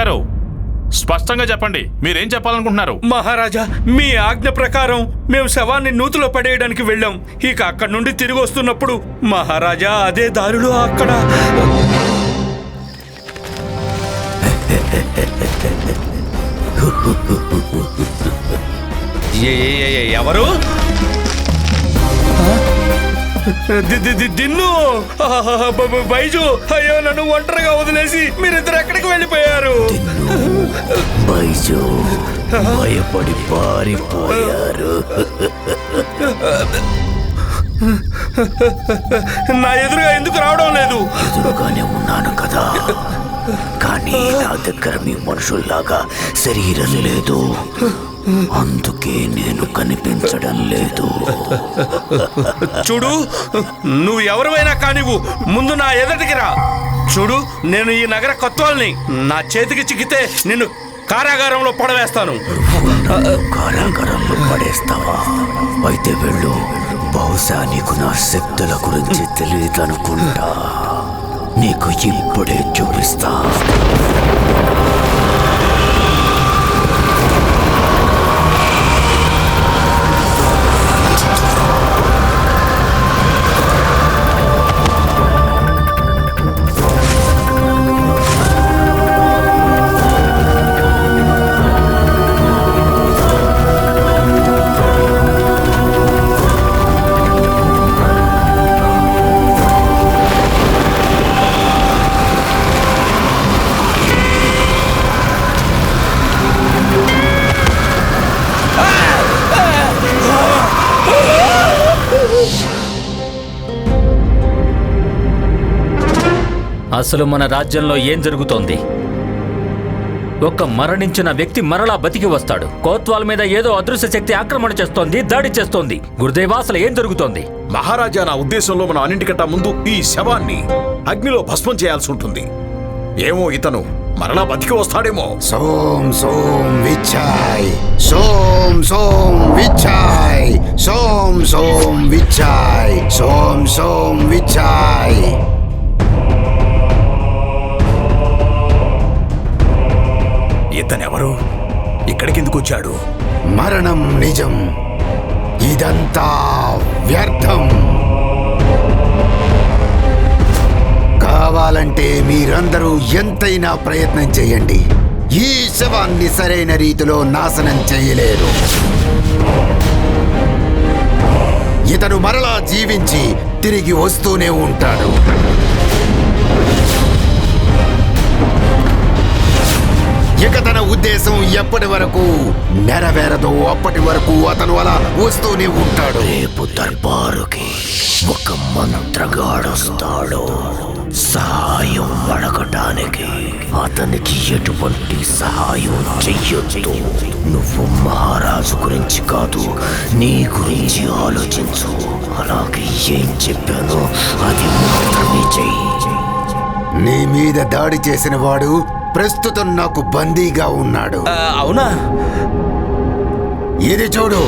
గారు స్పష్టంగా చెప్పండి మీరేం చెప్పాలనుకుంటున్నారు? మహారాజా మీ ఆజ్ఞ ప్రకారం మేము శవాన్ని నూతిలో పడేయడానికి వెళ్ళాం. ఇక అక్కడి నుండి తిరిగి వస్తున్నప్పుడు మహారాజా అదే దారిలో అక్కడ ఎవరు? దిన్ను! బైజు! అయ్యో నన్ను ఒంటరిగా వదిలేసి మీరిద్దరు ఎక్కడికి వెళ్ళిపోయారు? బైజు భయపడి పారిపోయారు. నా ఎదురుగా ఎందుకు రావడం లేదు? ఎదురుగానే ఉన్నాను కదా. కానీ నా దగ్గర మీ మనుషుల్లాగా శరీరం లేదు. అందుకే నేను కనిపించడం లేదు. చూడు నువ్వు ఎవరివైనా కానివ్వు ముందు నా ఎదటికి రా. చూడు నేను ఈ నగర కొత్వాల్ని నా చేతికి చిక్కితే నిన్ను కారాగారంలో పడవేస్తాను. కారాగారంలో పడేస్తావా? అయితే వెళ్ళు. బహుశా నీకు నా శక్తుల గురించి తెలియదనుకుంటా. నీకు ఇప్పుడే చూపిస్తా. అసలు మన రాజ్యంలో ఏం జరుగుతోంది? ఒక మరణించిన వ్యక్తి మరలా బతికి వస్తాడు. కోత్వాల్ మీద ఏదో అదృశ్య శక్తి ఆక్రమణ చేస్తోంది దాడి చేస్తోంది. గురుదేవా అసలు ఏం జరుగుతోంది? మహారాజా నా ఉద్దేశంలో మనం అన్నింటికంటా ముందు ఈ శవాన్ని అగ్నిలో భస్మం చేయాల్సి ఉంటుంది. ఏమో ఇతను మరలా బతికి వస్తాడేమో. సోం సోం విచ్చాయ్ సోం సోం విచ్చాయ్ సోం సోం విచ్చాయ్ సోం సోం విచ్చాయ్ ఇతనెవరు? ఇక్కడికెందుకు వచ్చాడు మరణం నిజం. ఇదంతా వ్యర్థం. కావాలంటే మీరందరూ ఎంతైనా ప్రయత్నం చేయండి. ఈ శవాన్ని సరైన రీతిలో నాశనం చేయలేరు. ఇతను మరలా జీవించి తిరిగి వస్తూనే ఉంటాడు. ఇక తన ఉద్దేశం ఎప్పటి వరకు నెరవేరదో అప్పటి వరకు అతను అలా వస్తూనే ఉంటాడు. రేపు దర్బారుకి ఒక మంత్రగాడొస్తాడు సహాయం అడగటానికి అతనికి ఎటువంటి సహాయం చెయ్యొద్దు. నువ్వు మహారాజు గురించి కాదు నీ గురించి ఆలోచించు. అలాగే ఏం చెప్పానో అది మాత్రమే చెయ్యి. నీ మీద దాడి చేసిన వాడు ప్రస్తుతం నాకు బందీగా ఉన్నాడు అవునా ఇది చూడు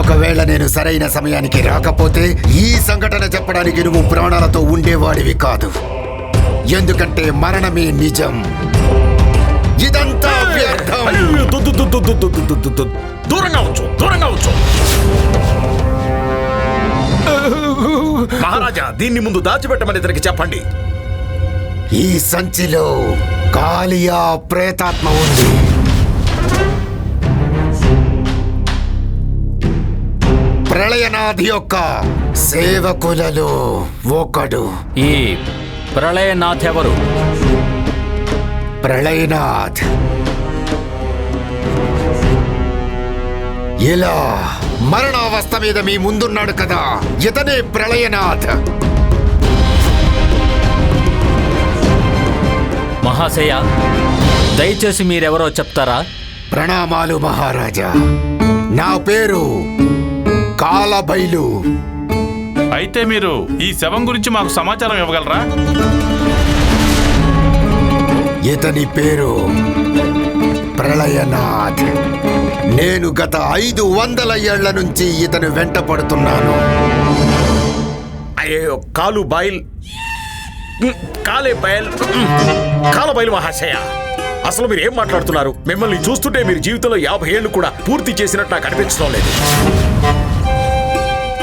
ఒకవేళ నేను సరైన సమయానికి రాకపోతే ఈ సంఘటన చెప్పడానికి నువ్వు ప్రాణాలతో ఉండేవాడివి కాదు ఎందుకంటే మరణమే నిజం ఇదంతా దూరంగా ఉంచు దూరంగా ఉంచు మహారాజా దీన్ని ముందు దాచిపెట్టమని ఇతనికి చెప్పండి. ఈ సంచిలో కాలియా ప్రేతాత్మ ఉంది. ప్రళయనాథి యొక్క సేవకులలో ఒకడు. ఈ ప్రళయనాథ్ ఎవరు? ప్రళయనాథ్. ఇలా మరణావస్థ మీద మీ ముందున్నాడు కదా. ఇతనే ప్రళయనాథ్. మహాశయ దయచేసి మీరెవరో చెప్తారా? ప్రణామాలు మహారాజా. నా పేరు కాలబైలు. అయితే మీరు ఈ శవం గురించి మాకు సమాచారం ఇవ్వగలరా? ఇతని పేరు ప్రళయనాథ్. నేను గత ఐదు వందల ఏళ్ళ నుంచి ఇతను వెంట పడుతున్నాను. అయ్యో కాలు బాయిల్. మ్, కాలే బయల్. మ్, కాలబయలు మహాశయ. అసలు మీరు ఏం మాట్లాడుతున్నారు? మిమ్మల్ని చూస్తుంటే మీరు జీవితంలో యాభై ఏళ్ళు కూడా పూర్తి చేసినట్టు నాకు అనిపించడం లేదు.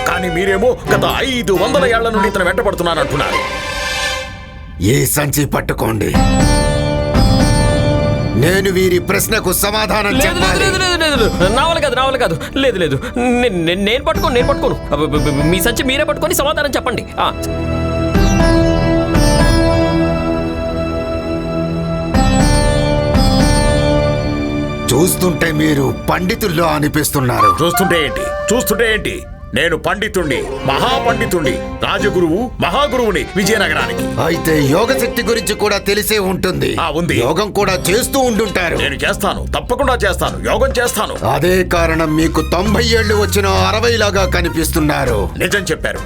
కానీ మీరేమో గత ఐదు వందల ఏళ్ళ నుండి ఇతను వెంటబడుతున్నాను అంటున్నారు. ఈ సంచి పట్టుకోండి. నేను వీరి ప్రశ్నకు సమాధానం లేదు లేదు చెప్పాలి. లేదు లేదు లేదు లేదు. నా వల్ల కాదు నా వల్ల కాదు. లేదు లేదు. నే- నే- నేను పట్టుకోను నేను పట్టుకోను. అబ్బ, మీ సంచి మీరే పట్టుకొని సమాధానం చెప్పండి. ఆ, చూస్తుంటే మీరు పండితుల్లో అనిపిస్తున్నారు. చూస్తుంటే ఏంటి? చూస్తుంటే ఏంటి? నేను పండితుణ్ణి మహాపండితుణ్ణి రాజగురువు మహాగురువుని విజయనగరానికి. అయితే యోగ శక్తి గురించి కూడా తెలిసే ఉంటుంది. ఆ, ఉంది. యోగం కూడా చేస్తూ ఉంటుంటారు నేను చేస్తాను తప్పకుండా చేస్తాను యోగం చేస్తాను. అదే కారణం మీకు తొంభై ఏళ్ళు వచ్చిన అరవై లాగా కనిపిస్తున్నారు. నిజం చెప్పారు?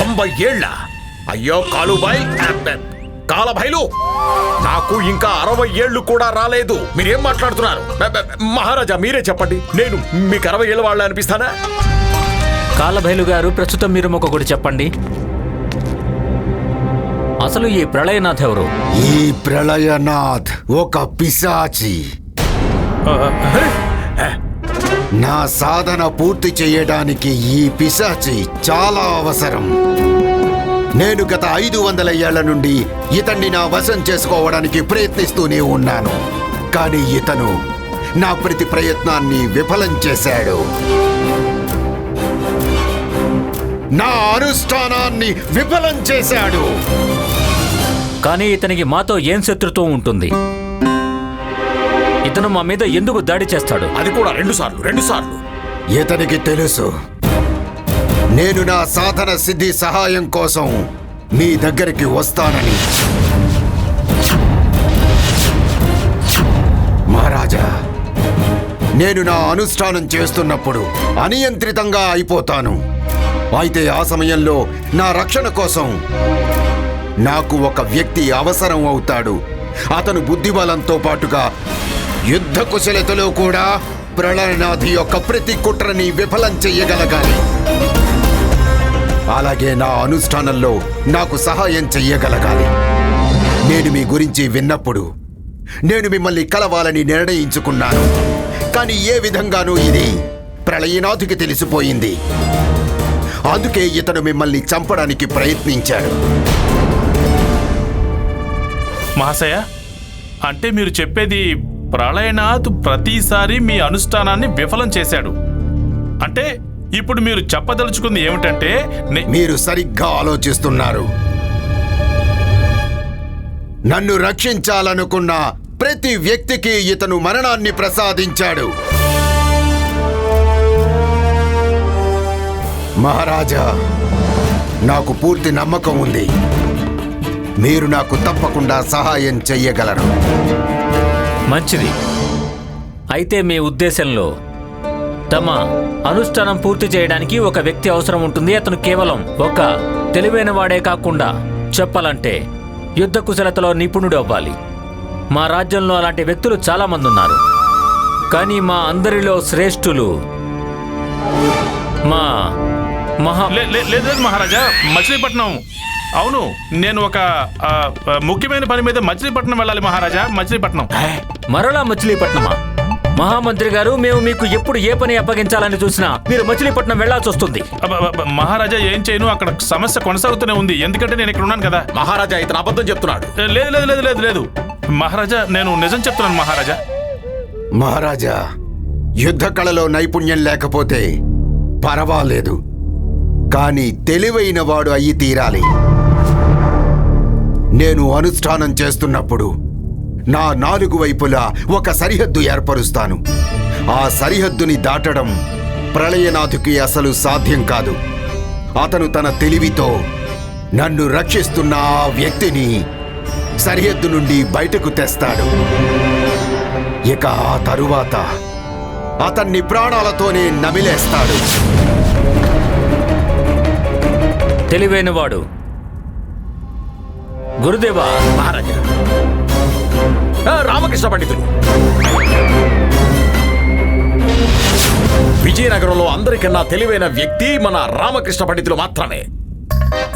తొంభై ఏళ్ళ? అయ్యో కాలుబాయ్ కాలభైలు. నాకు ఇంకా అరవై ఏళ్ళు కూడా రాలేదు. మీరేం మాట్లాడుతున్నారు? మహారాజా మీరే చెప్పండి. నేను మీకు అరవై ఏళ్ళ వాళ్ళ అనిపిస్తానా? కాలభైలు గారు ప్రస్తుతం మీరు ఒకటి చెప్పండి. అసలు ఈ ప్రళయనాథ్ ఎవరు? ఈ ప్రళయనాథ్ ఒక పిశాచి. నా సాధన పూర్తి చేయడానికి ఈ పిశాచి చాలా అవసరం. నేను గత ఐదు వందల ఏళ్ళ నుండి ఇతన్ని నా వశం చేసుకోవడానికి ప్రయత్నిస్తూనే ఉన్నాను. కానీ ఇతను నా ప్రతి ప్రయత్నాన్ని విఫలం చేశాడు. నా అనుష్ఠానాన్ని విఫలం చేశాడు. కానీ ఇతనికి మాతో ఏం శత్రుత్వం ఉంటుంది? ఇతను మా మీద ఎందుకు దాడి చేస్తాడు? అది కూడా రెండు సార్లు రెండు సార్లు. ఇతనికి తెలుసు. నేను నా సాధన సిద్ధి సహాయం కోసం మీ దగ్గరికి వస్తానని. మహారాజా నేను నా అనుష్ఠానం చేస్తున్నప్పుడు అనియంత్రితంగా అయిపోతాను. అయితే ఆ సమయంలో నా రక్షణ కోసం నాకు ఒక వ్యక్తి అవసరం అవుతాడు. అతను బుద్ధిబలంతో పాటుగా యుద్ధ కుశలతలో కూడా ప్రళయనాథి యొక్క ప్రతి కుట్రని విఫలం చెయ్యగలగాలి అలాగే నా అనుష్ఠానంలో నాకు సహాయం చెయ్యగలగాలి. నేను మీ గురించి విన్నప్పుడు నేను మిమ్మల్ని కలవాలని నిర్ణయించుకున్నాను. కానీ ఏ విధంగానూ ఇది ప్రళయనాథుకి తెలిసిపోయింది. అందుకే ఇతను మిమ్మల్ని చంపడానికి ప్రయత్నించాడు. మహాశయ అంటే మీరు చెప్పేది ప్రళయనాథ్ ప్రతిసారి మీ అనుష్ఠానాన్ని విఫలం చేశాడు. అంటే ఇప్పుడు మీరు చెప్పదలుచుకుంది ఏమిటంటే మీరు సరిగ్గా ఆలోచిస్తున్నారు. నన్ను రక్షించాలనుకున్న ప్రతి వ్యక్తికి ఇతను మరణాన్ని ప్రసాదించాడు. మహారాజా నాకు పూర్తి నమ్మకం ఉంది. మీరు నాకు తప్పకుండా సహాయం చెయ్యగలరు. మంచిది. అయితే మీ ఉద్దేశంలో తమ అనుష్ఠానం పూర్తి చేయడానికి ఒక వ్యక్తి అవసరం ఉంటుంది. అతను కేవలం ఒక తెలివైన వాడే కాకుండా చెప్పాలంటే యుద్ధ కుశలతలో నిపుణుడు అవ్వాలి. మా రాజ్యంలో అలాంటి వ్యక్తులు చాలా మంది ఉన్నారు. కానీ మా అందరిలో శ్రేష్ఠులు మా మహా లే- లే- లేదు లేదు మహారాజా మచిలీపట్నం. అవును నేను ఒక ఆ, ఆ, ముఖ్యమైన పని మీద మచిలీపట్నం వెళ్ళాలి మహారాజా మచిలీపట్నం. మరలా మచిలీపట్నమా? మహామంత్రి గారు మేము మీకు ఎప్పుడు ఏ పని అప్పగించాలని చూసినా మీరు మచిలీపట్నం వెళ్ళాల్సి వస్తుంది. అబ్బ, అబ్బ, అబ్బ, మహారాజా ఏం చేయను? అక్కడ సమస్య కొనసాగుతూనే ఉంది. ఎందుకంటే నేను ఇక్కడ ఉన్నాను కదా. మహారాజా ఇతను అబద్ధం చెప్తున్నాడు. ఏ, లేదు లేదు లేదు లేదు లేదు. మహారాజా నేను నిజం చెప్తున్నాను మహారాజా. మహారాజా యుద్ధ కళలో నైపుణ్యం లేకపోతే పర్వాలేదు. కానీ తెలివైన వాడు అయ్యి తీరాలి. నేను అనుష్ఠానం చేస్తున్నప్పుడు నా నాలుగు వైపులా ఒక సరిహద్దు ఏర్పరుస్తాను. ఆ సరిహద్దుని దాటడం ప్రళయనాథుకి అసలు సాధ్యం కాదు. అతను తన తెలివితో నన్ను రక్షిస్తున్న ఆ వ్యక్తిని సరిహద్దు నుండి బయటకు తెస్తాడు. ఇక ఆ తరువాత అతన్ని ప్రాణాలతోనే నమిలేస్తాడు. తెలివైనవాడు గురుదేవా మహారాజా. రామకృష్ణ పండితులు. విజయనగరంలో అందరికన్నా తెలివైన వ్యక్తి మన రామకృష్ణ పండితులు మాత్రమే.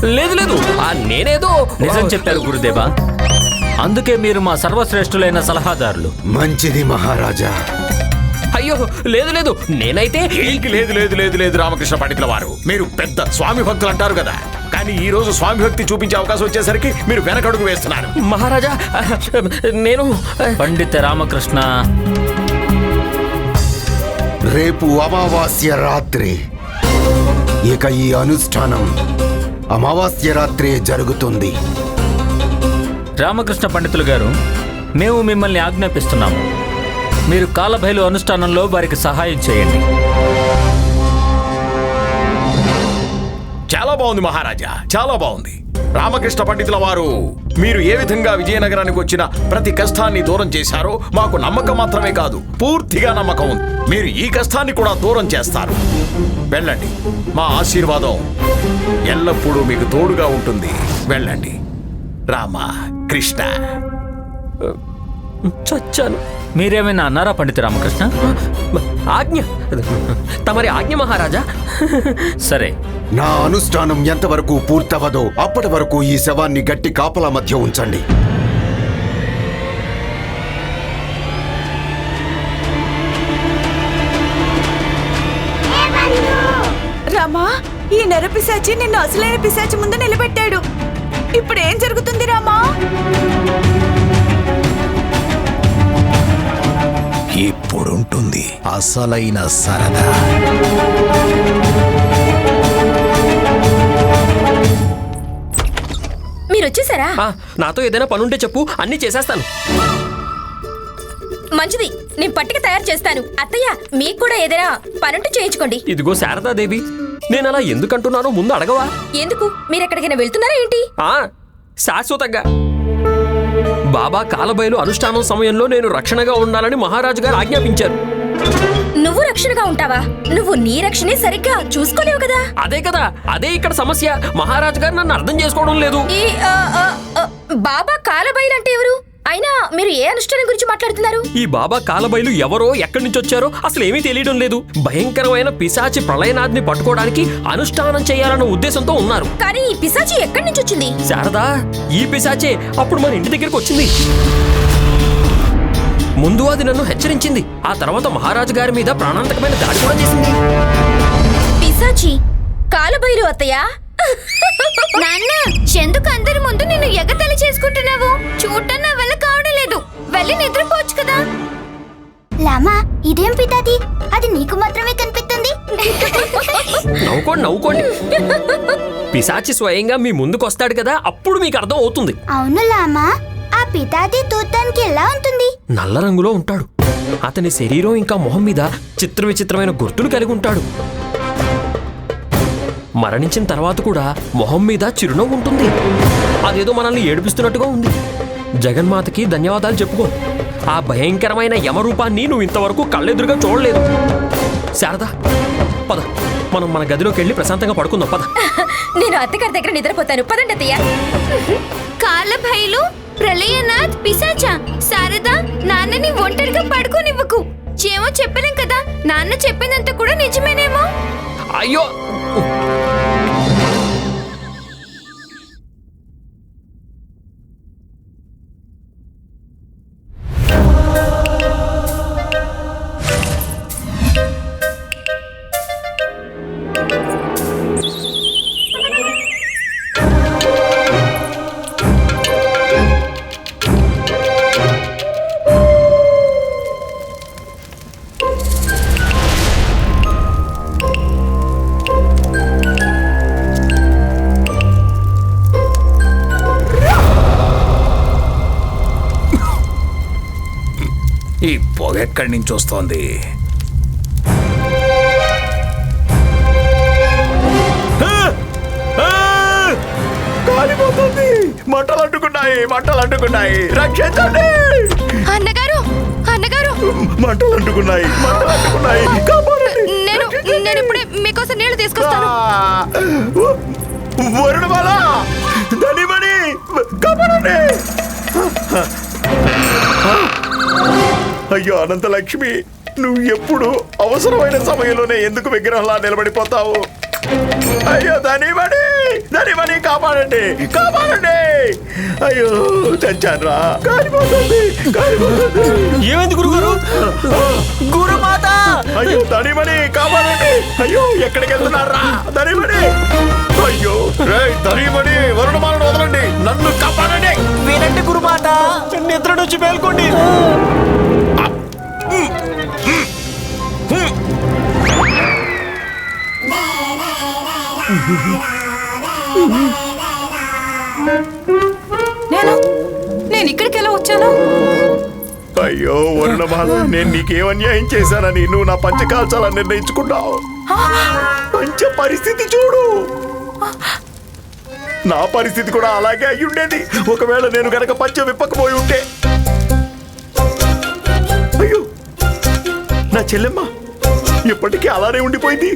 లేదు లేదు. ఆ నేనేదో నిజం చెప్పారు గురుదేవా. అందుకే మీరు మా సర్వశ్రేష్ఠులైన సలహాదారులు. మంచిది మహారాజా. అయ్యో లేదు లేదు. నేనైతే ఇంక లేదు లేదు లేదు లేదు రామకృష్ణ పండితుల వారు. మీరు పెద్ద స్వామి భక్తులు అంటారు కదా. కానీ ఈ రోజు స్వామి భక్తి చూపించే అవకాశం వచ్చేసరికి మీరు వెనకడుగు వేస్తున్నారు. మహారాజా నేను పండిత రామకృష్ణ. రేపు అమావాస్య రాత్రి. ఇక ఈ అనుష్ఠానం అమావాస్య రాత్రే జరుగుతుంది. రామకృష్ణ పండితులు గారు మేము మిమ్మల్ని ఆజ్ఞాపిస్తున్నాము. మీరు కాలభైలు అనుష్ఠానంలో వారికి సహాయం చేయండి. చాలా బాగుంది మహారాజా చాలా బాగుంది. రామకృష్ణ పండితుల వారు మీరు ఏ విధంగా విజయనగరానికి వచ్చిన ప్రతి కష్టాన్ని దూరం చేశారో మాకు నమ్మకం మాత్రమే కాదు పూర్తిగా నమ్మకం ఉంది. మీరు ఈ కష్టాన్ని కూడా దూరం చేస్తారు. వెళ్ళండి మా ఆశీర్వాదం ఎల్లప్పుడూ మీకు తోడుగా ఉంటుంది. వెళ్ళండి. రామ కృష్ణ చచ్చాను. మీరేమైనా అన్నారా పండిత రామకృష్ణ? ఆజ్ఞ. తమరి ఆజ్ఞ మహారాజా. సరే. నా అనుష్ఠానం ఎంతవరకు పూర్తవదో అప్పటి వరకు ఈ శవాన్ని గట్టి కాపలా మధ్య ఉంచండి. రామా ఈ నెర పిశాచి నిన్ను అసలైన పిశాచి ముందు నిలబెట్టాడు. ఇప్పుడు ఏం జరుగుతుంది రామా? ఇప్పుడుంటుంది. అసలైన సరదా. మీరు వచ్చేసారా ఆ, నాతో ఏదైనా పనుంటే చెప్పు అన్నీ చేసేస్తాను. మంచిది నేను పట్టిక తయారు చేస్తాను. అత్తయ్య మీకు కూడా ఏదైనా పనుంటే చేయించుకోండి. ఇదిగో శారదాదేవి నేను అలా ఎందుకంటున్నానో ముందు అడగవా? ఎందుకు? మీరు ఎక్కడికైనా వెళ్తున్నారా ఏంటి? ఆ శాశ్వతంగా. బాబా కాలబైలు అనుష్ఠానం సమయంలో నేను రక్షణగా ఉండాలని మహారాజు గారు ఆజ్ఞాపించారు. నువ్వు రక్షణగా ఉంటావా? నువ్వు నీ రక్షణే సరిగ్గా చూసుకోలేవు కదా? అదే కదా అదే ఇక్కడ సమస్య. మహారాజు గారు నన్ను అర్థం చేసుకోవడం లేదు. బాబా కాలబైలు అంటే ఎవరు? అయినా మీరు ఏ అనుష్ఠానం గురించి మాట్లాడుతున్నారు? ఈ బాబా కాలబైలు ఎవరో ఎక్కడి నుంచి వచ్చారో అసలు ఏమీ తెలియడం లేదు. భయంకరమైన పిశాచి ప్రళయనాథ్ని పట్టుకోవడానికి అనుష్ఠానం చేయాలన్న ఉద్దేశంతో ఉన్నారు. కానీ ఈ పిశాచి ఎక్కడి నుంచి వచ్చింది? శారదా ఈ పిశాచే అప్పుడు మన ఇంటి దగ్గరికి వచ్చింది. ముందు అది నన్ను హెచ్చరించింది. ఆ తర్వాత మహారాజు గారి మీద ప్రాణాంతకమైన దాడి కూడా చేసింది. పిశాచి కాలబైలు అత్తయ్య? నాన్న ఎందుకు అందరి ముందు నిన్ను ఎగతలి చేసుకుంటున్నావు? చూడటం నా వల్ల కావడం లేదు వెళ్ళి నిద్రపోవచ్చు కదా. లామా ఇదేం పితాది? అది నీకు మాత్రమే కనిపిస్తుంది. నవ్వుకోండి నవ్వుకోండి. పిశాచి స్వయంగా మీ ముందుకు వస్తాడు కదా అప్పుడు మీకు అర్థం అవుతుంది. అవును లామా ఆ పితాది చూడటానికి ఎలా ఉంటుంది? నల్ల రంగులో ఉంటాడు. అతని శరీరం ఇంకా మొహం మీద చిత్ర విచిత్రమైన గుర్తులు కలిగి ఉంటాడు. మరణించిన తర్వాత కూడా మొహం మీద చిరునవ్వు ఉంటుంది. అదేదో మనల్ని ఏడిపిస్తున్నట్టుగా ఉంది. జగన్మాతకి ధన్యవాదాలు చెప్పుకో. ఆ భయంకరమైన యమరూపాన్ని నువ్వు ఇంతవరకు కళ్ళెదురుగా చూడలేదు. శారదా పద. మనం మన గదిలోకి వెళ్ళి ప్రశాంతంగా పడుకుందాం. పద. నేను అత్తగారి దగ్గర నిద్రపోతాను. పదండి అత్తయ్య. కాలభైలు ప్రళయనాథ్ పిశాచ శారదా నాన్నని ఒంటరిగా పడుకోనివ్వకు. ఏమో చెప్పలేం కదా. నాన్న చెప్పినంత కూడా నిజమేనేమో. అయ్యో Uh. వస్తోంది కాలిపోతుంది. మంటలు అంటుకున్నాయి మంటలు అంటుకున్నాయి. రక్షించండి! అన్నగారు అన్నగారు. మంటలు అంటుకున్నాయి మంటలు అంటుకున్నాయి. కాపాడండి. నేను నేను ఇప్పుడే మీకోసం నీళ్ళు తీసుకొస్తాను. వరుణమాల! ధనిమణి కాపాడండి! అయ్యో అనంతలక్ష్మి నువ్వు ఎప్పుడు అవసరమైన సమయంలోనే ఎందుకు విగ్రహంలా నిలబడిపోతావు? అయ్యో ధనిమణి ధనిమని కాపాడండి కాపాడండి! అయ్యో కాలిపోతుంది కాలిపోతుంది ఏమైంది గురుగారు? గురుమాత! అయ్యో ధనిమని కాపాడండి. అయ్యో ఎక్కడికి వెళ్తున్నారా? ధనిమని అయ్యో రేయ్ ధనిమని వరుణమాలను వదలండి. నన్ను కాపాడండి. వినండి గురుమాత నిద్ర నుంచి మేల్కోండి. నేను? నేను ఇక్కడికి ఎలా వచ్చాను? అయ్యో వరుణమాల నేను నీకేం అన్యాయం చేశానని నువ్వు నా పంచ కాల్చాలని నిర్ణయించుకున్నావు పంచ పరిస్థితి చూడు. నా పరిస్థితి కూడా అలాగే అయి ఉండేది ఒకవేళ నేను గనక పంచ విప్పకపోయి ఉంటే నా చెల్లెమ్మ ఇప్పటికీ అలానే ఉండిపోయింది.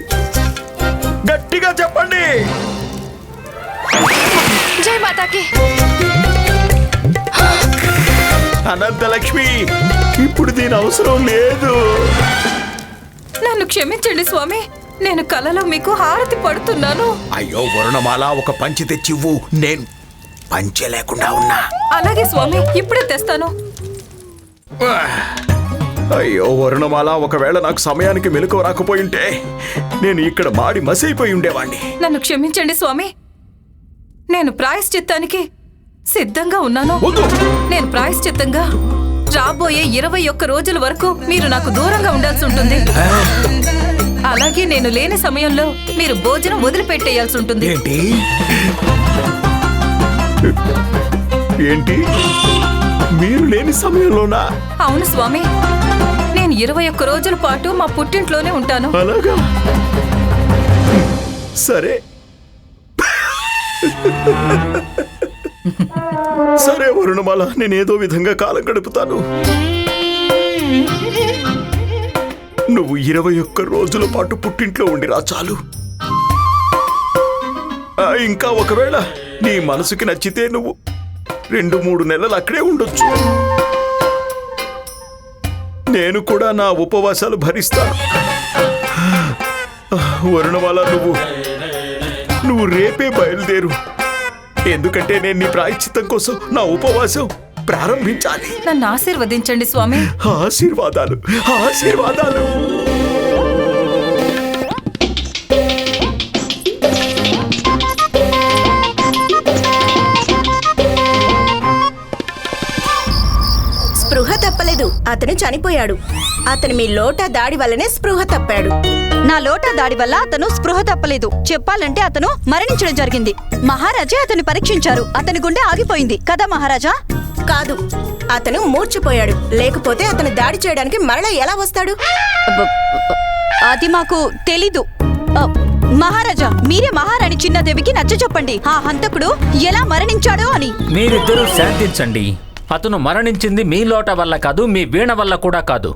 గట్టిగా చెప్పండి. జై మాతాకి. అనంతలక్ష్మి ఇప్పుడు దీని అవసరం లేదు. నన్ను క్షమించండి స్వామి నేను కలలో మీకు హారతి పడుతున్నాను. అయ్యో వరుణమాల ఒక పంచి తెచ్చివ్వు. నేను పంచె లేకుండా ఉన్నా. అలాగే స్వామి ఇప్పుడే తెస్తాను. అయ్యో వరుణమాల ఒకవేళ నాకు సమయానికి మెలకు రాకపోయింటే నేను ఇక్కడ మాడి మసైపోయి ఉండేవాణ్ణి. నన్ను క్షమించండి స్వామి. నేను ప్రాయశ్చిత్తానికి సిద్ధంగా ఉన్నాను. నేను ప్రాయశ్చిత్తంగా రాబోయే ఇరవై ఒక్క రోజుల వరకు మీరు నాకు దూరంగా ఉండాల్సి ఉంటుంది. అలాగే నేను లేని సమయంలో మీరు భోజనం వదిలిపెట్టేయాల్సి ఉంటుంది. ఏంటి? ఏంటి? మీరు లేని సమయంలోనా? అవును స్వామి. ఇరవై ఒక్క రోజుల పాటు మా పుట్టింట్లోనే ఉంటాను. అలాగా? సరే. సరే వరుణమాల నేనేదో విధంగా కాలం గడుపుతాను. నువ్వు ఇరవై ఒక్క రోజుల పాటు పుట్టింట్లో ఉండిరా చాలు. ఆ, ఇంకా ఒకవేళ నీ మనసుకి నచ్చితే నువ్వు రెండు మూడు నెలలు అక్కడే ఉండొచ్చు. నేను కూడా నా ఉపవాసాలు భరిస్తాను వరుణమాల నువ్వు నువ్వు రేపే బయలుదేరు. ఎందుకంటే నేను నీ ప్రాయశ్చిత్తం కోసం నా ఉపవాసం ప్రారంభించాలి. నన్ను ఆశీర్వదించండి స్వామి. ఆశీర్వాదాలు ఆశీర్వాదాలు. అతను చనిపోయాడు. అతను మీ లోటా దాడి వల్లనే స్పృహ తప్పాడు. నా లోటా దాడి వల్ల అతను స్పృహ తప్పలేదు. చెప్పాలంటే అతను మరణించడం జరిగింది. మహారాజా అతన్ని పరీక్షించారు. అతని గుండె ఆగిపోయింది. కదా మహారాజా? కాదు. అతను మూర్చిపోయాడు లేకపోతే అతను దాడి చేయడానికి మరలా ఎలా వస్తాడు? అది మాకు తెలీదు. మహారాజా మీరే మహారాణి చిన్నదేవికి నచ్చ చెప్పండి ఆ హంతకుడు ఎలా మరణించాడో అని. మీరిద్దరూ శాంతించండి. అతను మరణించింది మీ లోట వల్ల కాదు మీ వీణ వల్ల కూడా కాదు.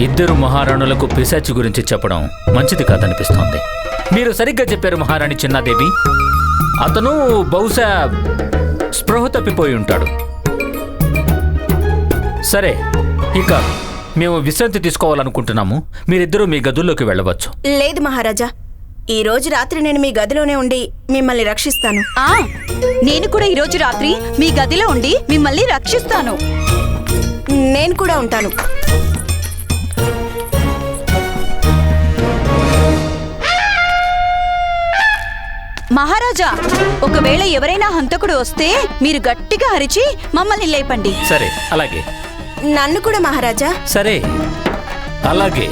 ఇద్దరు మహారాణులకు పిశాచి గురించి చెప్పడం మంచిది కాదనిపిస్తోంది. మీరు సరిగ్గా చెప్పారు మహారాణి చిన్నాదేవి. అతను బహుశా స్పృహ తప్పిపోయి ఉంటాడు. సరే ఇక మేము విశ్రాంతి తీసుకోవాలనుకుంటున్నాము. మీరిద్దరూ మీ గదుల్లోకి వెళ్ళవచ్చు. లేదు మహారాజా ఈ రోజు రాత్రి నేను మీ గదిలోనే ఉండి మిమ్మల్ని రక్షిస్తాను. ఆ నేను కూడా ఈరోజు రాత్రి మీ గదిలో ఉండి మిమ్మల్ని రక్షిస్తాను. నేను కూడా ఉంటాను. మహారాజా ఒకవేళ ఎవరైనా హంతకుడు వస్తే మీరు గట్టిగా అరిచి మమ్మల్ని లేపండి. సరే అలాగే. నన్ను కూడా మహారాజా. సరే అలాగే.